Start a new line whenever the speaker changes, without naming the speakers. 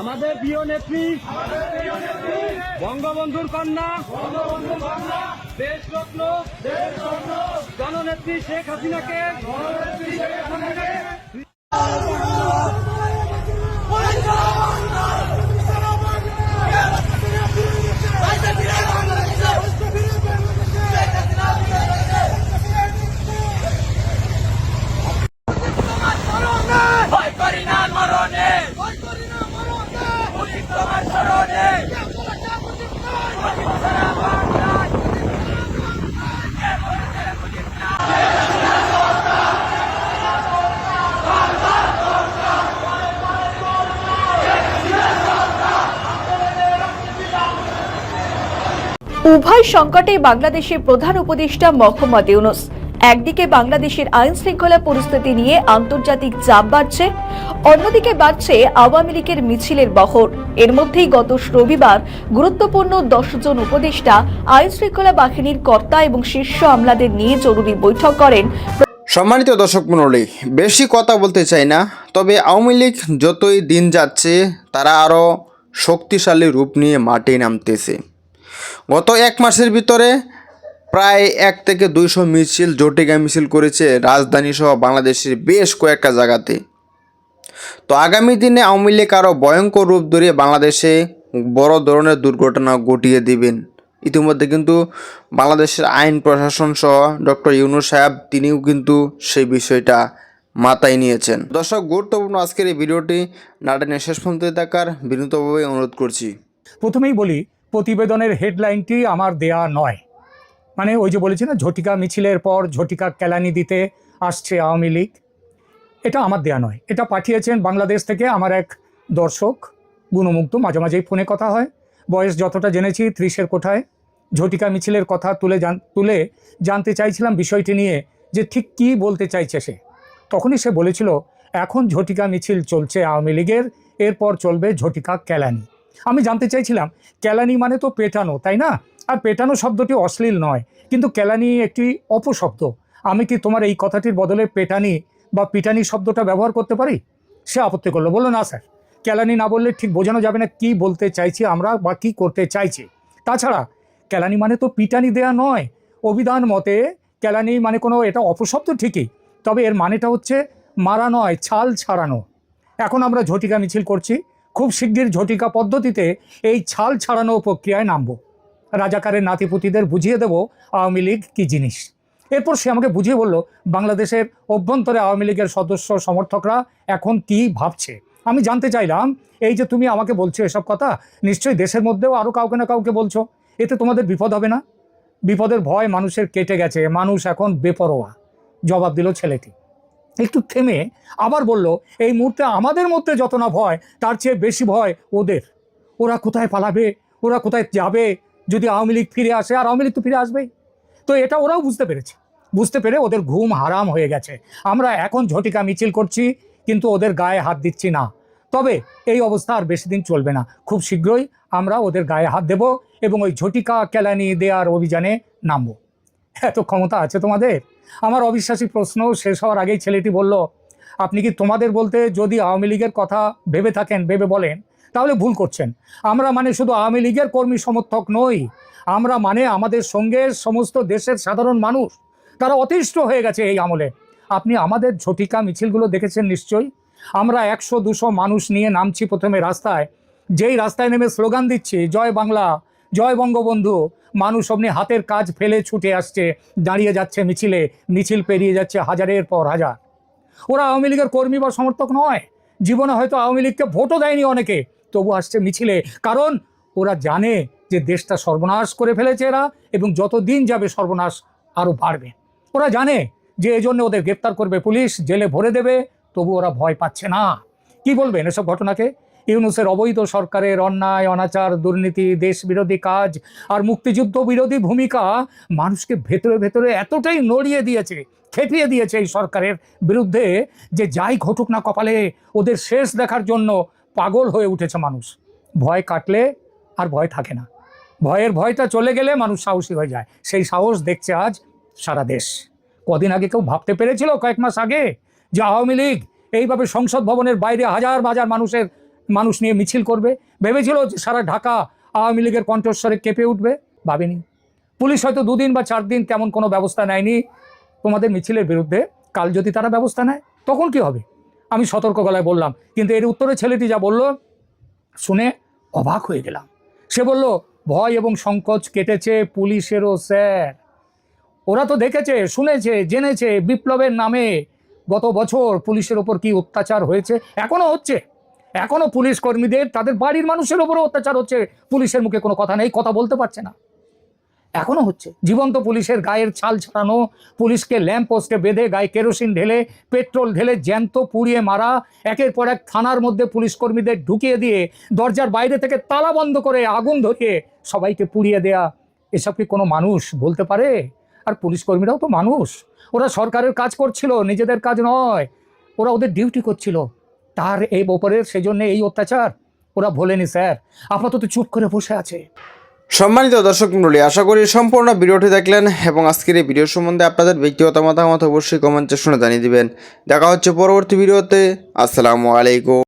আমাদের প্রিয় নেত্রী বঙ্গবন্ধুর কন্যা দেশরত্ন জননেত্রী শেখ হাসিনাকে
উভয় সংকটে বাংলাদেশের প্রধান উপদেষ্টা মোহাম্মদ ইউনুস। একদিকে বাংলাদেশের আইন শৃঙ্খলা পরিস্থিতি নিয়ে আন্তর্জাতিক চাপ বাড়ছে, অন্যদিকে বাড়ছে আওয়ামী লীগের মিছিলের বহর। এর মধ্যেই গত রবিবার গুরুত্বপূর্ণ দশজন উপদেষ্টা আইন শৃঙ্খলা বাহিনীর কর্তা এবং শীর্ষ আমলাদের নিয়ে জরুরি বৈঠক করেন।
সম্মানিত দর্শক মণ্ডলী, বেশি কথা বলতে চাই না, তবে আওয়ামী লীগ যতই দিন যাচ্ছে, তারা আরও শক্তিশালী রূপ নিয়ে মাঠে নামতেছে। গত এক মাসের ভিতরে প্রায় এক থেকে দুইশো মিছিল জটিকা মিছিল করেছে রাজধানী সহ বাংলাদেশের বেশ কয়েকটা জায়গাতে। তো আগামী দিনে আওয়ামী লীগ আরও ভয়ঙ্কর রূপ ধরিয়ে বাংলাদেশে বড় ধরনের দুর্ঘটনা ঘটিয়ে দিবেন। ইতিমধ্যে কিন্তু বাংলাদেশের আইন প্রশাসন সহ ডক্টর ইউনুস সাহেব তিনিও কিন্তু সেই বিষয়টা মাথায় নিয়েছেন। দর্শক, গুরুত্বপূর্ণ আজকের এই ভিডিওটি নাটনে শেষ পর্যন্ত দেখার বিনীতভাবে অনুরোধ করছি।
প্রথমেই বলি প্রতিবেদনের হেডলাইনটি আমার দেয়া নয়। মানে ওই যে বলেছি না, ঝটিকা মিছিলের পর ঝটিকা কেলানি দিতে আসছে আওয়ামী লীগ। এটা আমার দেয়া নয়। এটা পাঠিয়েছেন বাংলাদেশ থেকে আমার এক দর্শক, গুণমুগ্ধ। মাঝে মাঝেই ফোনে কথা হয়। বয়স যতটা জেনেছি, ত্রিশের কোঠায়। ঝটিকা মিছিলের কথা তুলে জান, তুলে জানতে চাইছিলাম বিষয়টি নিয়ে, যে ঠিক কী বলতে চাইছে সে। তখনই সে বলেছিল, এখন ঝটিকা মিছিল চলছে আওয়ামী লীগের, এরপর চলবে ঝটিকা কেলানি। আমি জানতে চাইছিলাম, কেলানি মানে তো পেটানো, তাই না? আর পেটানো শব্দটি অশ্লীল নয়, কিন্তু কেলানি একটি অপশব্দ। আমি কি তোমার এই কথাটির বদলে পেটানি বা পিটানি শব্দটা ব্যবহার করতে পারি? সে আপত্তি করল। বলল, না, স্যার। কেলানি না বললে ঠিক বোঝানো যাবে না কি বলতে চাইছি আমরা বা কি করতে চাইছি। তাছাড়া, কেলানি মানে তো পিটানি দেয়া নয়। অভিধান মতে, কেলানি মানে কোনো, এটা অপশব্দ ঠিকই, তবে এর মানেটা হচ্ছে মারা নয়, ছাল ছাড়ানো। এখন আমরা ঝটিকা মিছিল করছি। খুব শিগগির ঝটিকা পদ্ধতিতে এই ছাল ছাড়ানো প্রক্রিয়ায় নামব। রাজাকারের নাতিপুতিদের বুঝিয়ে দেব আওয়ামী লীগ কী জিনিস। এরপর সে আমাকে বুঝিয়ে বলল, বাংলাদেশের অভ্যন্তরে আওয়ামী লীগের সদস্য সমর্থকরা এখন কি ভাবছে? আমি জানতে চাইলাম, এই যে তুমি আমাকে বলছো এসব কথা, নিশ্চয়ই দেশের মধ্যেও আরও কাউকে না কাউকে বলছো? এতে তোমাদের বিপদ হবে না? বিপদের ভয় মানুষের কেটে গেছে, মানুষ এখন বেপরোয়া। জবাব দিল ছেলেটি। একটু থেমে আবার বলল, এই মুহূর্তে আমাদের মধ্যে যত না ভয়, তার চেয়ে বেশি ভয় ওদের। ওরা কোথায় পালাবে? ওরা কোথায় যাবে? যদি আওয়ামী লীগ ফিরে আসে, আর আওয়ামী লীগ তো ফিরে আসবেই। তো এটা ওরাও বুঝতে পেরেছে। বুঝতে পেরে ওদের ঘুম হারাম হয়ে গেছে। আমরা এখন ঝটিকা মিছিল করছি, কিন্তু ওদের গায়ে হাত দিচ্ছি না। তবে এই অবস্থা আর বেশি দিন চলবে না। খুব শীঘ্রই আমরা ওদের গায়ে হাত দেব এবং ওই ঝটিকা কেলানি দেওয়ার অভিযানে নামবো। এত ক্ষমতা আছে তোমাদের? আমার অবিশ্বাসী প্রশ্ন শেষ হওয়ার আগেই ছেলেটি বলল, আপনি কি তোমাদের বলতে যদি আওয়ামী লীগের কথা ভেবে থাকেন, ভেবে বলেন, তাহলে ভুল করছেন। আমরা মানে শুধু আওয়ামী লীগের কর্মী সমর্থক নই। আমরা মানে আমাদের সঙ্গে সমস্ত দেশের সাধারণ মানুষ। তারা অতিষ্ঠ হয়ে গেছে এই আমলে। আপনি আমাদের ঝটিকা মিছিলগুলো দেখেছেন নিশ্চয়ই? আমরা একশো, দুশো মানুষ নিয়ে নামছি প্রথমে রাস্তায়। যেই রাস্তায় নেমে স্লোগান দিচ্ছি, জয় বাংলা, জয় বঙ্গবন্ধু মানুষ অমনি হাতের কাজ ফেলে ছুটে আসছে, দাঁড়িয়ে যাচ্ছে মিছিলে, মিছিল পেরিয়ে যাচ্ছে হাজারের পর হাজার। ওরা আওয়ামী লীগের কর্মী বা সমর্থক নয়। জীবনে হয়তো আওয়ামী লীগকে ভোটও দেয়নি অনেকে, তবু আসছে মিছিলে। কারণ ওরা জানে যে দেশটা সর্বনাশ করে ফেলেছে এরা এবং যত দিন যাবে সর্বনাশ আরও বাড়বে। ওরা জানে যে এই জন্য ওদের গ্রেপ্তার করবে পুলিশ, জেলে ভরে দেবে, তবু ওরা ভয় পাচ্ছে না। কি বলবেন এসব ঘটনাকে? ইউনুসের অবৈধ সরকারের অন্যায়, অনাচার, দুর্নীতি দেশ বিরোধী কাজ আর মুক্তিযুদ্ধ বিরোধী ভূমিকা মানুষকে ভেতরে ভেতরে এতটাই নড়িয়ে দিয়েছে, খেপিয়ে দিয়েছে এই সরকারের বিরুদ্ধে যে যাই ঘটুক না কপালে ওদের শেষ দেখার জন্য পাগল হয়ে উঠেছে মানুষ। ভয় কাটলে আর ভয় থাকে না। ভয়ের ভয়টা চলে গেলে মানুষ সাহসী হয়ে যায়। সেই সাহস দেখছে আজ সারা দেশ। কদিন আগে কেউ ভাবতে পেরেছিল কয়েক মাস আগে যে আওয়ামী লীগ এইভাবে সংসদ ভবনের বাইরে হাজার হাজার মানুষের মানুষ নিয়ে মিছিল করবে। ভেবেছিল সারা ঢাকা আওয়ামী লীগের কণ্ঠস্বরে কেঁপে উঠবে। ভাবেনি। পুলিশ হয়তো দুদিন বা চার দিন তেমন কোনো ব্যবস্থা নেয়নি। তোমাদের মিছিলের বিরুদ্ধে কাল যদি তারা ব্যবস্থা নেয়, তখন কি হবে? আমি সতর্ক গলায় বললাম, কিন্তু এর উত্তরে ছেলেটি যা বলল, শুনে অবাক হয়ে গেলাম। সে বলল, ভয় এবং সংকোচ কেটেছে পুলিশেরও, স্যার। ওরা তো দেখেছে, শুনেছে, জেনেছে, বিপ্লবের নামে গত বছর পুলিশের ওপর কি অত্যাচার হয়েছে, এখনও হচ্ছে। এখনও পুলিশ কর্মীদের, তাদের বাড়ির মানুষের ওপরও অত্যাচার হচ্ছে, পুলিশের মুখে কোনো কথা নেই, কথা বলতে পারছে না। এখনও হচ্ছে, জীবন্ত পুলিশের গায়ের ছাল ছাড়ানো, পুলিশকে ল্যাম্প পোস্টে বেঁধে গায়ে কেরোসিন ঢেলে, পেট্রোল ঢেলে জ্যান্ত পুড়িয়ে মারা, একের পর এক থানার মধ্যে পুলিশ কর্মীদের ঢুকিয়ে দিয়ে, দরজার বাইরে থেকে তালা বন্ধ করে আগুন ধরিয়ে সবাইকে পুড়িয়ে দেয়া। এসব কি কোনো মানুষ বলতে পারে? আর পুলিশ কর্মীরাও তো মানুষ। ওরা সরকারের কাজ করছিল, নিজেদের কাজ নয়, ওরা ওদের ডিউটি করছিল। তার এই ওপরে সেজন্য এই অত্যাচার? ওরা ভোলেনি, স্যার। আপাতত চুপ করে বসে আছে।
সম্মানিত দর্শক মন্ডলী আশা করি সম্পূর্ণ ভিডিওটি দেখলেন এবং আজকের এই ভিডিও সম্বন্ধে আপনাদের ব্যক্তিগত মতামত অবশ্যই কমেন্ট সেকশনে জানিয়ে দিবেন। দেখা হচ্ছে পরবর্তী ভিডিওতে। আসসালামু আলাইকুম।